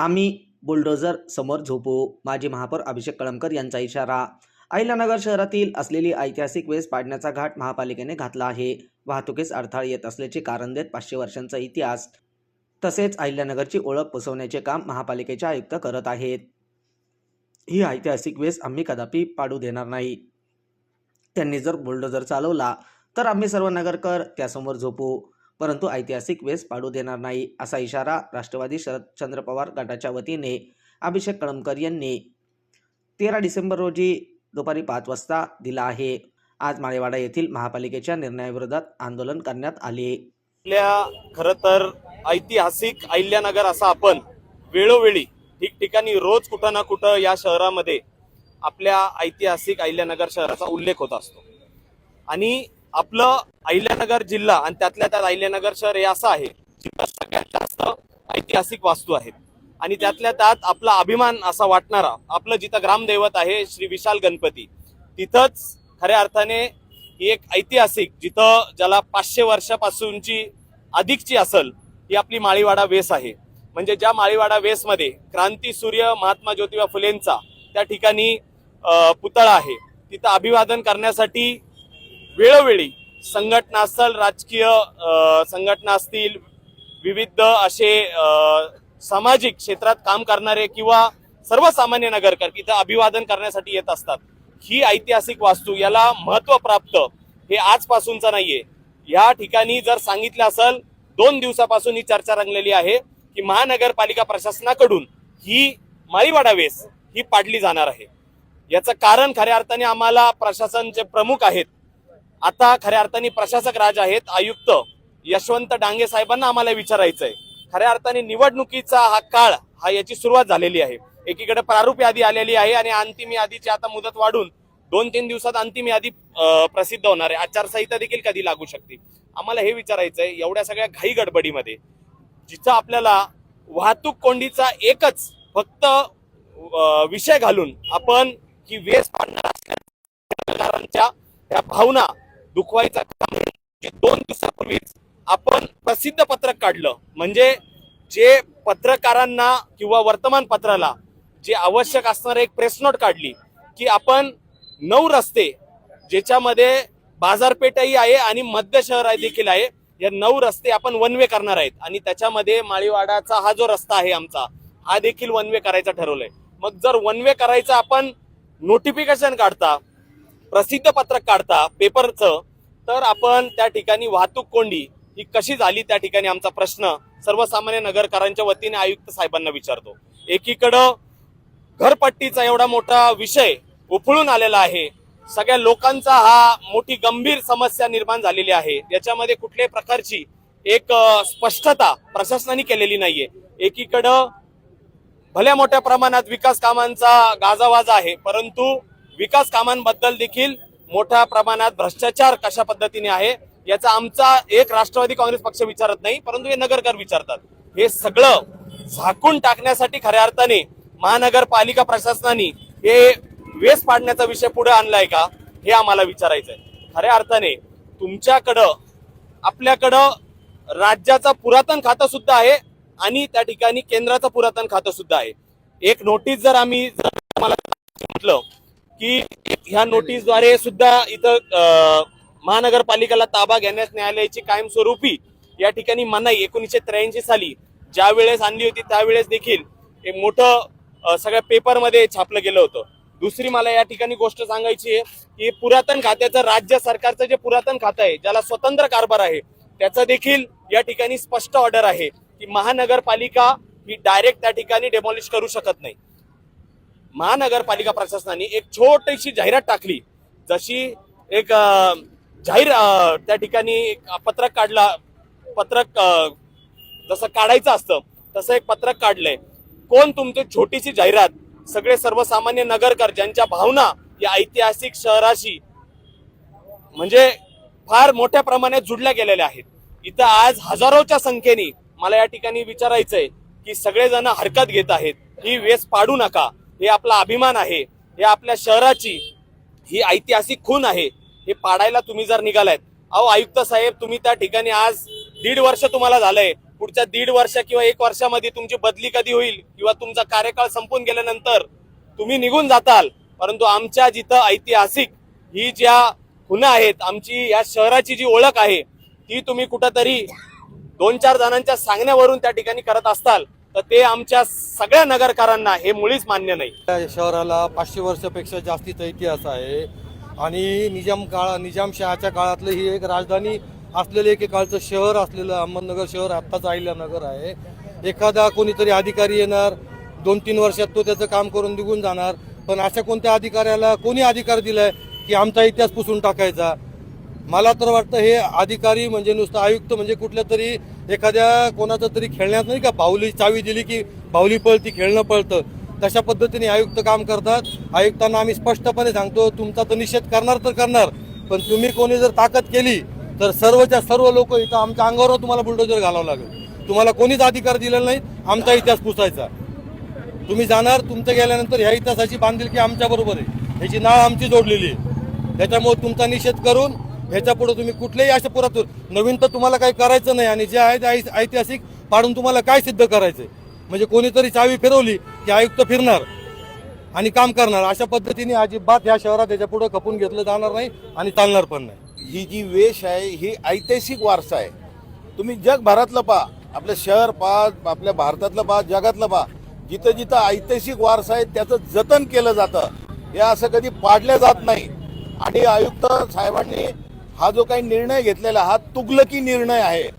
आम्ही बुलडोझर समोर झोपू. माजी महापौर अभिषेक कळमकर यांचा इशारा. अहिल्यानगर शहरातील असलेली ऐतिहासिक वेस पाडण्याचा घाट महापालिकेने घातला आहे. वाहतुकीस अडथळा येत असल्याचे कारण देत पाचशे वर्षांचा इतिहास. तसेच अहिल्यानगरची ओळख पुसवण्याचे काम महापालिकेचे आयुक्त करत आहेत. ही ऐतिहासिक वेस आम्ही कदापि पाडू देणार नाही. त्यांनी जर बुलडोझर चालवला तर आम्ही सर्व नगरकर त्यासमोर झोपू. परंतु ऐतिहासिक वेस पाडू देणार नाही असा इशारा राष्ट्रवादी शरदचंद्र पवार गटाच्या वतीने अभिषेक कळमकर यांनी तेरा डिसेंबर रोजी दुपारी पाच वाजता दिला आहे. आज माळेवाडा येथील महापालिकेच्या निर्णयाविरोधात आंदोलन करण्यात आले. आपल्या खर तर ऐतिहासिक अहिल्यानगर असा आपण वेळोवेळी ठिकठिकाणी रोज कुठं ना कुठं या शहरामध्ये आपल्या ऐतिहासिक अहिल्यानगर शहराचा उल्लेख होत असतो. आणि आपलं अहिल्यानगर जिल्हा आणि त्यातल्या त्यात अहिल्यानगर शहर हे असं आहे जिथं सगळ्यात जास्त ऐतिहासिक वास्तू आहेत. आणि त्यातल्या त्यात आपला अभिमान असा वाटणारा आपलं जिथं ग्रामदैवत आहे श्री विशाल गणपती तिथंच खऱ्या अर्थाने ही एक ऐतिहासिक जिथं ज्याला पाचशे वर्षापासूनची अधिकची असल ही आपली माळीवाडा वेस आहे. म्हणजे ज्या माळीवाडा वेसमध्ये क्रांती सूर्य महात्मा ज्योतिबा फुलेंचा त्या ठिकाणी पुतळा आहे. तिथं अभिवादन करण्यासाठी वेळोवेळी संघटना असल राजकीय संघटना असतील विविध असे सामाजिक क्षेत्रात काम करणारे किंवा सर्वसामान्य नगरकर इथं अभिवादन करण्यासाठी येत असतात. ही ऐतिहासिक वास्तू याला महत्त्व प्राप्त हे आजपासूनचं नाहीये. या ठिकाणी जर सांगितलं असेल दोन दिवसापासून ही चर्चा रंगलेली आहे की महानगरपालिका प्रशासनाकडून ही माळीवाडा वेस ही पाडली जाणार आहे. याचं कारण खऱ्या अर्थाने आम्हाला प्रशासनचे प्रमुख आहेत आता खऱ्या अर्थाने प्रशासक राज आहेत आयुक्त यशवंत डांगे साहेबांना आम्हाला विचारायचं आहे खऱ्या अर्थाने निवडणुकीचा हा काळ हा याची सुरुवात झालेली आहे. एकीकडे प्रारूप यादी आलेली आहे आणि अंतिम यादीची आता मुदत वाढून दोन तीन दिवसात अंतिम यादी प्रसिद्ध होणार आहे. आचारसंहिता देखील कधी लागू शकते? आम्हाला हे विचारायचं आहे एवढ्या सगळ्या घाई गडबडीमध्ये जिथं आपल्याला वाहतूक कोंडीचा एकच फक्त विषय घालून आपण ही वेस पाडणार भावना दुखवायचा काम दोन दिवसापूर्वीच आपण प्रसिद्ध पत्रक काढलं. म्हणजे जे पत्रकारांना किंवा वर्तमानपत्राला जे आवश्यक असणार एक प्रेस नोट काढली की आपण नऊ रस्ते ज्याच्यामध्ये बाजारपेठही आहे आणि मध्य शहर देखील आहे या नऊ रस्ते आपण वन वे करणार आहेत. आणि त्याच्यामध्ये माळीवाडाचा हा जो रस्ता आहे आमचा हा देखील वन वे करायचा ठरवलंय. मग जर वन वे करायचं आपण नोटिफिकेशन काढता प्रसिद्ध पत्रक काढता पेपरचं तर आपण त्या ठिकाणी वाहतूक कोंडी ही कशी झाली त्या ठिकाणी आमचा प्रश्न सर्वसामान्य नगरकरांच्या वतीने आयुक्त साहेबांना विचारतो. एकीकडं घरपट्टीचा एवढा मोठा विषय उफळून आलेला आहे. सगळ्या लोकांचा हा मोठी गंभीर समस्या निर्माण झालेली आहे. याच्यामध्ये कुठल्याही प्रकारची एक स्पष्टता प्रशासनाने केलेली नाहीये. एकीकडं भल्या मोठ्या प्रमाणात विकास कामांचा गाजावाजा आहे परंतु विकास कामांबद्दल देखील मोठ्या प्रमाणात भ्रष्टाचार कशा पद्धतीने आहे याचा आमचा एक राष्ट्रवादी काँग्रेस पक्ष विचारत नाही परंतु हे नगरकर विचारतात. हे सगळं झाकून टाकण्यासाठी खऱ्या अर्थाने महानगरपालिका प्रशासनाने हे वेस पाडण्याचा विषय पुढे आणलाय का हे आम्हाला विचारायचंय. खऱ्या अर्थाने तुमच्याकडं आपल्याकडं राज्याचं पुरातन खातं सुद्धा आहे आणि त्या ठिकाणी केंद्राचं पुरातन खातं सुद्धा आहे. एक नोटीस जर आम्ही जर म्हटलं की ह्या नोटीसद्वारे सुद्धा इथं महानगरपालिकेला ताबा घेण्यास न्यायालयाची कायमस्वरूपी या ठिकाणी मनाई एकोणीसशे त्र्याऐंशी साली ज्या वेळेस आणली होती त्यावेळेस देखील एक मोठं सगळ्या पेपरमध्ये छापलं गेलं होतं. दुसरी मला या ठिकाणी गोष्ट सांगायची आहे की पुरातन खात्याचं राज्य सरकारचं जे पुरातन खातं आहे ज्याला स्वतंत्र कारभार आहे त्याचं देखील या ठिकाणी स्पष्ट ऑर्डर आहे की महानगरपालिका ही डायरेक्ट त्या ठिकाणी डेमॉलिश करू शकत नाही. महानगरपालिका प्रशासनाने एक छोटीशी जाहिरात टाकली. जशी एक जाहीर त्या ठिकाणी एक पत्रक काढला पत्रक जसं काढायचं असतं तसं एक पत्रक काढलंय. कोण तुमची छोटीशी जाहिरात? सगळे सर्वसामान्य नगरकर ज्यांच्या भावना या ऐतिहासिक शहराशी म्हणजे फार मोठ्या प्रमाणात जुडल्या गेलेल्या आहेत. इथं आज हजारोच्या संख्येने मला या ठिकाणी विचारायचंय की सगळेजण हरकत घेत आहेत. ही वेस पाडू नका. हे आपला अभिमान आहे. हे आपल्या शहराची ही ऐतिहासिक खून आहे. हे पाडायला तुम्ही जर निघालायत. अहो आयुक्त साहेब तुम्ही त्या ठिकाणी आज दीड वर्ष तुम्हाला झालंय. पुढच्या दीड वर्ष किंवा एक वर्षामध्ये तुमची बदली कधी होईल किंवा तुमचा कार्यकाळ संपून गेल्यानंतर तुम्ही निघून जाताल. परंतु आमच्या जिथं ऐतिहासिक ही ज्या खुणा आहेत आमची या शहराची जी ओळख आहे ती तुम्ही कुठंतरी दोन चार जणांच्या सांगण्यावरून त्या ठिकाणी करत असताल. तर ते आमच्या सगळ्या नगरकारांना हे मुळीच मान्य नाही. शहराला पाचशे वर्षापेक्षा जास्तीचा इतिहास आहे. आणि निजाम काळा निजामशहाच्या काळातलं ही एक राजधानी असलेलं एकेकाळचं शहर असलेलं अहमदनगर शहर आत्ताच आईला नगर आहे. एखादा कोणीतरी अधिकारी येणार दोन तीन वर्षात तो त्याचं काम करून निघून जाणार. पण अशा कोणत्या अधिकाऱ्याला कोणी अधिकार दिलाय की आमचा इतिहास पुसून टाकायचा? मला तर वाटतं हे अधिकारी म्हणजे नुसतं आयुक्त म्हणजे कुठल्या तरी एखाद्या कोणाचं तरी खेळण्यात नाही का? बाहुली चावी दिली की बाहुली पळती खेळणं पळतं. तशा पद्धतीने आयुक्त काम करतात. आयुक्तांना आम्ही स्पष्टपणे सांगतो तुमचा तर निषेध करणार तर करणार पण तुम्ही कोणी जर ताकद केली तर सर्वच्या सर्व लोक इथं आमच्या अंगावर तुम्हाला बुलडोजर घालावं लागेल. तुम्हाला कोणीच अधिकार दिलेला नाही आमचा इतिहास पुसायचा. तुम्ही जाणार तुमचं गेल्यानंतर ह्या इतिहासाची बांधिलकी आमच्या बरोबर आहे. ह्याची नाळ आमची जोडलेली आहे. त्याच्यामुळे तुमचा निषेध करून ह्याच्या पुढे तुम्ही कुठलेही अशा पुरातून नवीन तर तुम्हाला काही करायचं नाही आणि जे आहे ते ऐ- ऐतिहासिक पाडून तुम्हाला काय सिद्ध करायचंय? म्हणजे कोणीतरी चावी फिरवली की आयुक्त फिरणार आणि काम करणार. अशा पद्धतीने अजिबात ह्या शहरात त्याच्या पुढे खपून घेतलं जाणार नाही आणि चालणार पण नाही. ही जी वेश आहे ही ऐतिहासिक वारसा आहे. तुम्ही जगभरातलं पहा आपलं शहर पहा आपल्या भारतातलं पहा जगातलं पहा. जिथं जिथं ऐतिहासिक वारसा आहे त्याचं जतन केलं जातं. हे असं कधी पाडलं जात नाही. आणि आयुक्त साहेबांनी हा जो काही निर्णय घेतलेला हा तुगलकी निर्णय आहे.